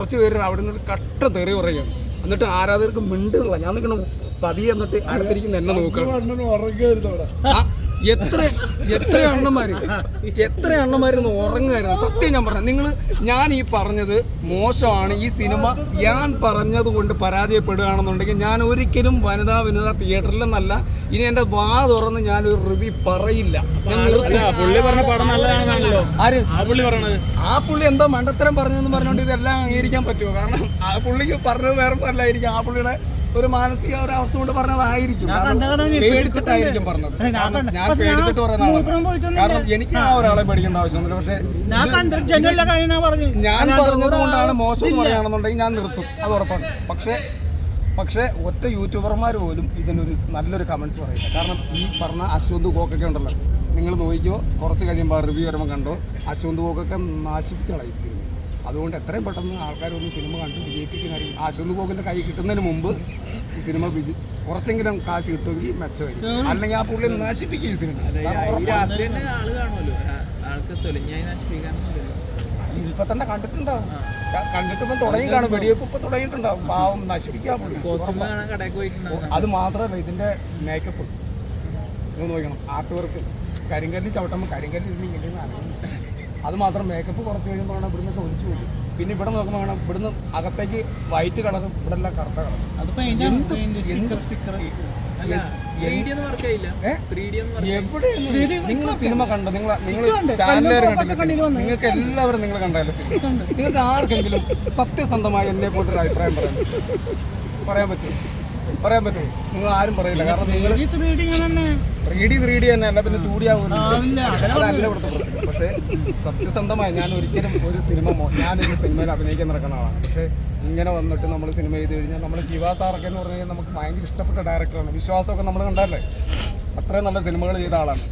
കുറച്ച് പേര് അവിടെ നിന്ന് കട്ട തെറി പറയുകയാണ്. എന്നിട്ട് ആരാധകർക്ക് മിണ്ടുള്ള ഞാൻ നിൽക്കണം. പതിയെ എന്നിട്ട് അടുത്തിരിക്കുന്ന എന്നെ നോക്കണം എത്ര എത്ര അണ്ണന്മാര്. എത്ര അണ്ണന്മാരെന്ന് ഉറങ്ങുമായിരുന്നു സത്യം ഞാൻ പറഞ്ഞു നിങ്ങൾ ഞാൻ ഈ പറഞ്ഞത് മോശമാണ്. ഈ സിനിമ ഞാൻ പറഞ്ഞത് കൊണ്ട് പരാജയപ്പെടുകയാണെന്നുണ്ടെങ്കിൽ ഞാൻ ഒരിക്കലും വനിതാ വനിതാ തിയേറ്ററിലെന്നല്ല ഇനി എന്റെ വാ തുറന്ന് ഞാൻ ഒരു റിവ്യൂ പറയില്ല ആര്? ആ പുള്ളി പറയണത് ആ പുള്ളി എന്താ മണ്ടത്തരം പറഞ്ഞെന്ന് പറഞ്ഞുകൊണ്ട് ഇതെല്ലാം അംഗീകരിക്കാൻ പറ്റുമോ? കാരണം ആ പുള്ളിക്ക് പറഞ്ഞത് വേറെ അല്ലായിരിക്കും ആ പുള്ളിയുടെ ഒരു മാനസിക ഒരു അവസ്ഥ കൊണ്ട് പറഞ്ഞതായിരിക്കും. പേടിച്ചിട്ടായിരിക്കും പറഞ്ഞത്. ഞാൻ പേടിച്ചിട്ട് പറയുന്ന കാരണം എനിക്ക് ആ ഒരാളെ പേടിക്കേണ്ട ആവശ്യമൊന്നുമില്ല. പക്ഷെ ഞാൻ പറഞ്ഞത് കൊണ്ടാണ് മോശം പറയുകയാണെന്നുണ്ടെങ്കിൽ ഞാൻ നിർത്തും. അത് ഉറപ്പാണ്. പക്ഷേ പക്ഷേ ഒറ്റ യൂട്യൂബർമാർ പോലും ഇതിനൊരു നല്ലൊരു കമൻസ് പറയില്ല കാരണം ഈ പറഞ്ഞ അശ്വന്ത് കോക്കൊക്കെ ഉണ്ടല്ലോ. നിങ്ങൾ നോക്കിയോ കുറച്ച് കഴിയുമ്പോൾ റിവ്യൂ വരുമ്പോൾ കണ്ടോ? അശ്വന്ത് കോക്കൊക്കെ നശിപ്പിച്ച് കളയും. സിനിമ അതുകൊണ്ട് എത്രയും പെട്ടെന്ന് ആൾക്കാരൊന്ന് സിനിമ കണ്ട് വിജയിപ്പിക്കുന്നതായിരിക്കും അശ്വന്ത് പോകുന്ന കൈ കിട്ടുന്നതിന് മുമ്പ് ഈ സിനിമ വിജയി കുറച്ചെങ്കിലും കാശ് കിട്ടുമെങ്കിൽ മെച്ചമായിരിക്കും. അല്ലെങ്കിൽ ആ പുള്ളി നശിപ്പിക്കും ഈ സിനിമ. ഇപ്പൊ തന്നെ കണ്ടിട്ടുണ്ടാവും. ക- കണ്ടിട്ട് തുടങ്ങി കാണും. വെടിവെപ്പ് ഇപ്പൊ തുടങ്ങിയിട്ടുണ്ടാവും. പാവം നശിപ്പിക്കാൻ അത് മാത്രമല്ല ഇതിന്റെ മേക്കപ്പ് നോക്കണം. ആർട്ട് വർക്ക് കരിങ്കല്ലിൽ ചവിട്ടുമ്പോൾ കരിങ്കല്ലിൽ ഇരുന്ന് ഇങ്ങനെ ഇരുന്ന് അനങ്ങും. അത് മാത്രം മേക്കപ്പ് കുറച്ച് കഴിയുമ്പോൾ ഇവിടുന്ന് ഒക്കെ ഒലിച്ചു പോകും പിന്നെ ഇവിടെ നോക്കുമ്പോൾ വേണം ഇവിടുന്ന് അകത്തേക്ക് വൈറ്റ് കളറും ഇവിടെ എല്ലാം കറുത്ത കളറും. നിങ്ങൾ സിനിമ കണ്ടോ? നിങ്ങൾ നിങ്ങൾ ചാനലുകാർ കണ്ടില്ല നിങ്ങൾക്ക് എല്ലാവരും നിങ്ങൾ കണ്ടല്ലോ നിങ്ങൾക്ക് ആർക്കെങ്കിലും സത്യസന്ധമായി എന്നെ പോയിട്ടൊരു അഭിപ്രായം പറയാൻ പറയാൻ പറ്റും. പറയാൻ പറ്റുമോ നിങ്ങൾ ആരും പറയില്ല. കാരണം നിങ്ങൾ ത്രീ ഡി ത്രീ ഡി തന്നെ. അല്ല പിന്നെ ടൂ ഡി ഇവിടുത്തെ പ്രശ്നം. പക്ഷേ സത്യസന്ധമായി ഞാൻ ഒരിക്കലും ഒരു സിനിമ ഞാനൊരു സിനിമയിൽ അഭിനയിക്കാൻ നടക്കുന്ന ആളാണ്. പക്ഷേ ഇങ്ങനെ വന്നിട്ട് നമ്മൾ സിനിമ ചെയ്ത് കഴിഞ്ഞാൽ നമ്മുടെ ശിവ സാറൊക്കെ എന്ന് പറഞ്ഞു കഴിഞ്ഞാൽ നമുക്ക് ഭയങ്കര ഇഷ്ടപ്പെട്ട ഡയറക്ടറാണ് വിശ്വാസമൊക്കെ നമ്മൾ കണ്ടല്ലേ അത്രയും നല്ല സിനിമകൾ ചെയ്ത ആളാണ്.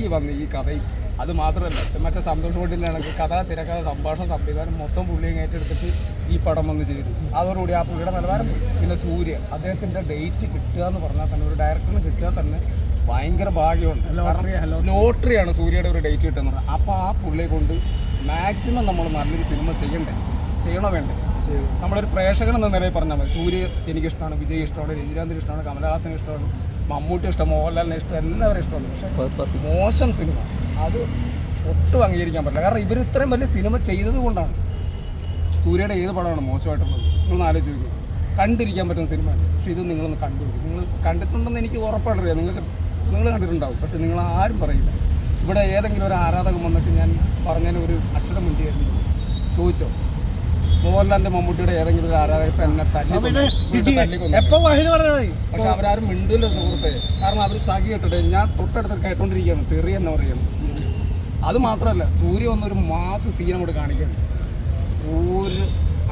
ഈ വന്ന് ഈ കഥയും അത് മാത്രമല്ല മറ്റേ സന്തോഷ് കൊണ്ടിന്റെ കഥ തിരക്കഥ സംഭാഷണം സംവിധാനം മൊത്തം പുള്ളിയും ഏറ്റെടുത്തിട്ട് ഈ പടം വന്ന് ചെയ്തു. അതോടുകൂടി ആ പുള്ളിയുടെ നിലവാരം പിന്നെ സൂര്യ അദ്ദേഹത്തിന്റെ ഡേറ്റ് കിട്ടുക എന്ന് പറഞ്ഞാൽ തന്നെ ഒരു ഡയറക്ടറിന് കിട്ടുക തന്നെ ഭയങ്കര ഭാഗ്യമുണ്ട്. ലോട്ടറിയാണ് സൂര്യയുടെ ഒരു ഡേറ്റ് കിട്ടുന്നത്. അപ്പോൾ ആ പുള്ളിയെ കൊണ്ട് മാക്സിമം നമ്മൾ നല്ലൊരു സിനിമ ചെയ്യണ്ടേ? ചെയ്യണോ വേണ്ടേ? നമ്മളൊരു പ്രേക്ഷകൻ എന്ന നിലയിൽ പറഞ്ഞാൽ മതി. സൂര്യ എനിക്കിഷ്ടമാണ് വിജയ് ഇഷ്ടമാണ് രഞ്ജിരാന്തിന് ഇഷ്ടമാണ് കമലഹാസന് ഇഷ്ടമാണ് മമ്മൂട്ടി ഇഷ്ടം മോഹൻലാലിനെ ഇഷ്ടം എല്ലാവരും ഇഷ്ടമാണ്. പക്ഷേ മോശം സിനിമ അത് ഒട്ടും അംഗീകരിക്കാൻ പറ്റില്ല. കാരണം ഇവർ ഇത്രയും വലിയ സിനിമ ചെയ്തത് കൊണ്ടാണ്. സൂര്യയുടെ ഏത് പടമാണ് മോശമായിട്ടുള്ളത്? നിങ്ങൾ ആലോചിച്ച് നോക്കുക കണ്ടിരിക്കാൻ പറ്റുന്ന സിനിമ പക്ഷേ ഇത് നിങ്ങളൊന്ന് കണ്ടുപിടിക്കും നിങ്ങൾ കണ്ടിട്ടുണ്ടെന്ന് എനിക്ക് ഉറപ്പായിട്ടറിയാം. നിങ്ങൾക്ക് നിങ്ങൾ കണ്ടിട്ടുണ്ടാവും. പക്ഷെ നിങ്ങൾ ആരും പറയില്ല. ഇവിടെ ഏതെങ്കിലും ഒരു ആരാധകൻ വന്നിട്ട് ഞാൻ പറഞ്ഞതിന് ഒരു അക്ഷരം മുണ്ടിയായിരുന്നു. ചോദിച്ചോ? മോഹൻലാലിന്റെ മമ്മൂട്ടിയുടെ ഏതെങ്കിലും ഒരു ആരാധകൻ ഇപ്പം എന്നെ തല്ലി പക്ഷെ അവരാരും മിണ്ടില്ല സുഹൃത്തെ. കാരണം അവർ സഖി ഇട്ടിട്ട് ഞാൻ തൊട്ടടുത്ത് കേട്ടോണ്ടിരിക്കുകയാണ്. തെറി എന്ന് പറയുന്നത് അത് മാത്രമല്ല സൂര്യ വന്നൊരു മാസ് സീൻ അങ്ങോട്ട് കാണിക്കുന്നു ഒരു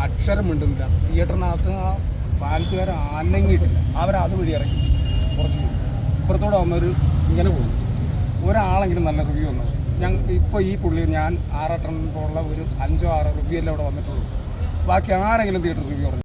അക്ഷരം മിണ്ടുന്നില്ല. തിയേറ്ററിനകത്ത് ആ ഫാൻസുകാർ അനങ്ങിയിട്ടില്ല അവരത് വഴി ഇറങ്ങി. കുറച്ച്. ഇപ്പുറത്തോടെ വന്നൊരു ഇങ്ങനെ പോകും ഒരാളെങ്കിലും നല്ല റിവ്യൂ വന്നത് ഞങ്ങൾ ഇപ്പോൾ ഈ പുള്ളി ഞാൻ ആറാട്ടൻ പോലുള്ള ഒരു അഞ്ചോ ആറോ റിവ്യൂ എല്ലാം ഇവിടെ വന്നിട്ടുള്ളൂ. ബാക്കി ആരെങ്കിലും തിയേറ്റർ റിവ്യൂ പറഞ്ഞു